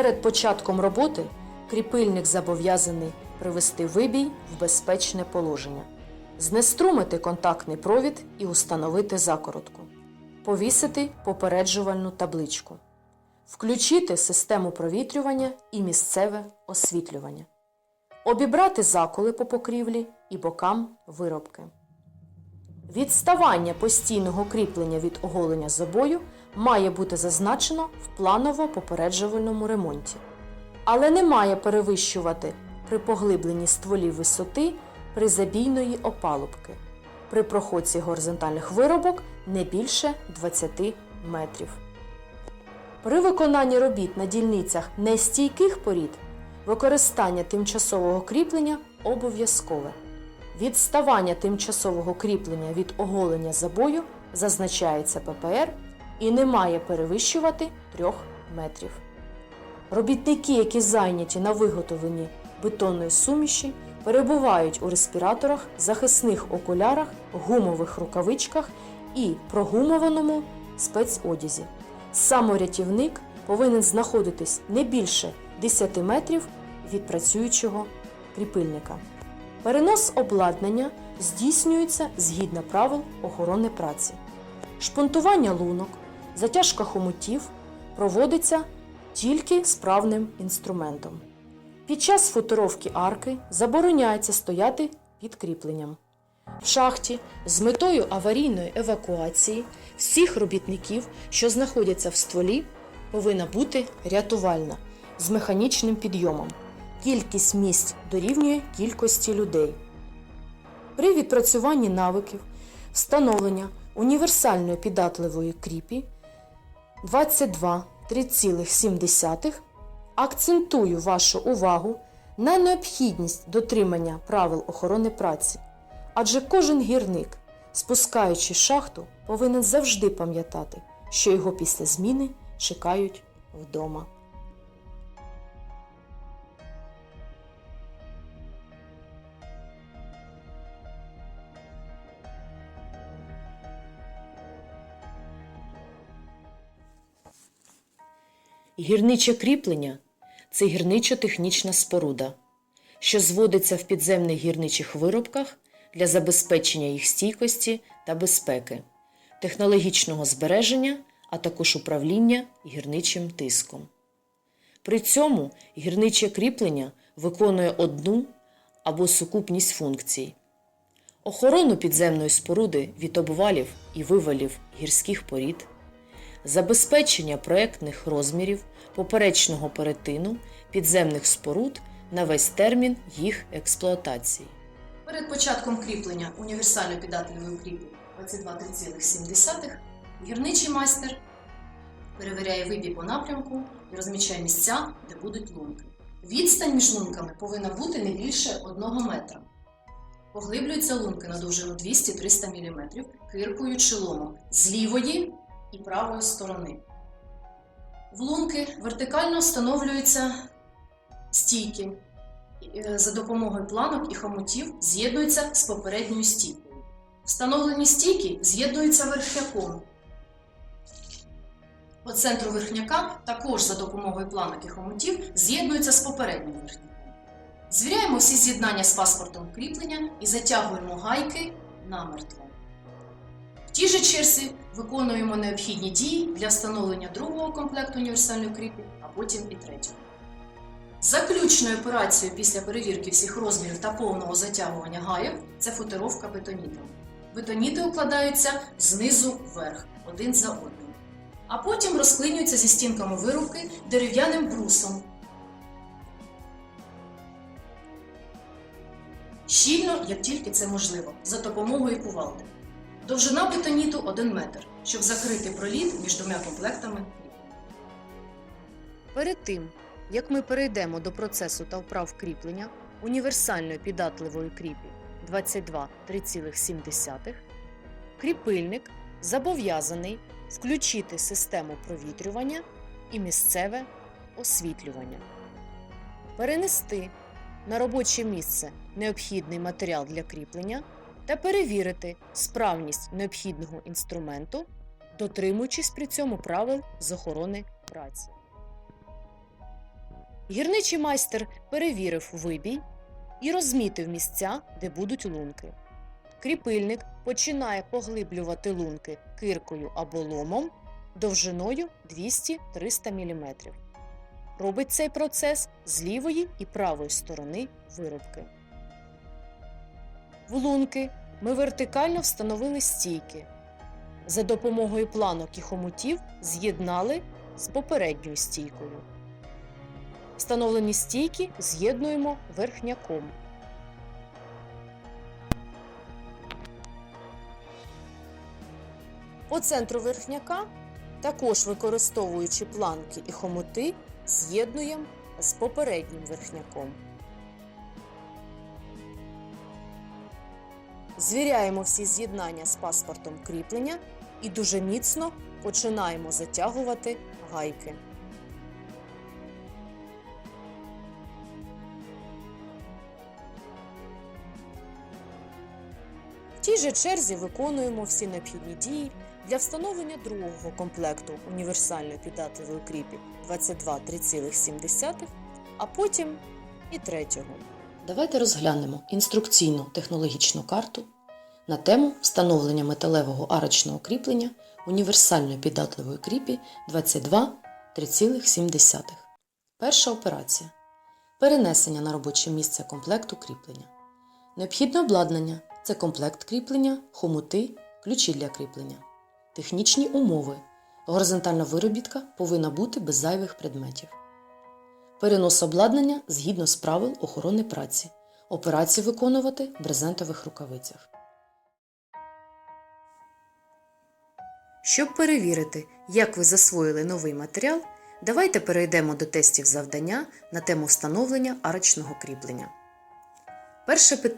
Перед початком роботи кріпильник зобов'язаний привести вибій в безпечне положення, знеструмити контактний провід і установити закоротку, повісити попереджувальну табличку, включити систему провітрювання і місцеве освітлювання, обібрати заколи по покрівлі і бокам виробки. Відставання постійного кріплення від оголення забою має бути зазначено в планово-попереджувальному ремонті, але не має перевищувати при поглибленні стволів висоти призабійної опалубки, при проходці горизонтальних виробок не більше 20 метрів. При виконанні робіт на дільницях нестійких порід використання тимчасового кріплення обов'язкове. Відставання тимчасового кріплення від оголення забою зазначається ППР і не має перевищувати 3 метрів. Робітники, які зайняті на виготовленні бетонної суміші, перебувають у респіраторах, захисних окулярах, гумових рукавичках і прогумованому спецодязі. Саморятівник повинен знаходитись не більше 10 метрів від працюючого кріпильника. Перенос обладнання здійснюється згідно правил охорони праці. Шпунтування лунок, затяжка хомутів проводиться тільки справним інструментом. Під час футуровки арки забороняється стояти під кріпленням. В шахті з метою аварійної евакуації всіх робітників, що знаходяться в стволі, повинна бути рятувальна з механічним підйомом. Кількість місць дорівнює кількості людей. При відпрацюванні навиків встановлення універсальної піддатливої кріпі 22,3,7 акцентую вашу увагу на необхідність дотримання правил охорони праці, адже кожен гірник, спускаючи шахту, повинен завжди пам'ятати, що його після зміни чекають вдома. Гірниче кріплення це гірничо-технічна споруда, що зводиться в підземних гірничих виробках для забезпечення їх стійкості та безпеки, технологічного збереження, а також управління гірничим тиском. При цьому гірниче кріплення виконує одну або сукупність функцій. Охорону підземної споруди від обвалів і вивалів гірських порід, забезпечення проектних розмірів поперечного перетину підземних споруд на весь термін їх експлуатації. Перед початком кріплення універсально піддатливої укріплення 22,3,7 гірничий майстер перевіряє вибій по напрямку і розмічає місця, де будуть лунки. Відстань між лунками повинна бути не більше 1 метра. Поглиблюються лунки на довжину 200-300 мм киркою чи ломом з лівої і правої сторони. В лунки вертикально встановлюються стійки. Е, За допомогою планок і хомутів з'єднуються з попередньою стійкою. Встановлені стійки з'єднуються верхняком. По центру верхняка також за допомогою планок і хомутів з'єднуються з попереднім верхняком. Звіряємо всі з'єднання з паспортом кріплення і затягуємо гайки намертво. В тій же черзі виконуємо необхідні дії для встановлення другого комплекту універсальної кріпі, а потім і третього. Заключною операцією після перевірки всіх розмірів та повного затягування гайок це футировка бетонітом. Бетоніти укладаються знизу вверх, один за одним. А потім розклинюються зі стінками вирубки дерев'яним брусом. Щільно, як тільки це можливо, за допомогою кувалди. Довжина бетоніту 1 метр, щоб закрити проліт між двома комплектами. Перед тим, як ми перейдемо до процесу та вправ кріплення універсальної піддатливої кріпі 22,3,7, кріпильник зобов'язаний включити систему провітрювання і місцеве освітлювання, перенести на робоче місце необхідний матеріал для кріплення та перевірити справність необхідного інструменту, дотримуючись при цьому правил з охорони праці. Гірничий майстер перевірив вибій і розмітив місця, де будуть лунки. Кріпильник починає поглиблювати лунки киркою або ломом довжиною 200-300 мм. Робить цей процес з лівої і правої сторони виробки. В лунки ми вертикально встановили стійки. За допомогою планок і хомутів з'єднали з попередньою стійкою. Встановлені стійки з'єднуємо верхняком. По центру верхняка, також використовуючи планки і хомути, з'єднуємо з попереднім верхняком. Звіряємо всі з'єднання з паспортом кріплення і дуже міцно починаємо затягувати гайки. В тій же черзі виконуємо всі необхідні дії для встановлення другого комплекту універсальної піддатливої кріпі 22 3,7, а потім і третього. Давайте розглянемо інструкційну технологічну карту на тему встановлення металевого арочного кріплення універсальної піддатливої кріпі 22 3,7. Перша операція. Перенесення на робоче місце комплекту кріплення. Необхідне обладнання це комплект кріплення, хомути, ключі для кріплення. Технічні умови. Горизонтальна виробітка повинна бути без зайвих предметів. Перенос обладнання згідно з правил охорони праці. Операції виконувати в брезентових рукавицях. Щоб перевірити, як ви засвоїли новий матеріал, давайте перейдемо до тестів завдання на тему встановлення арочного кріплення. Перше питання.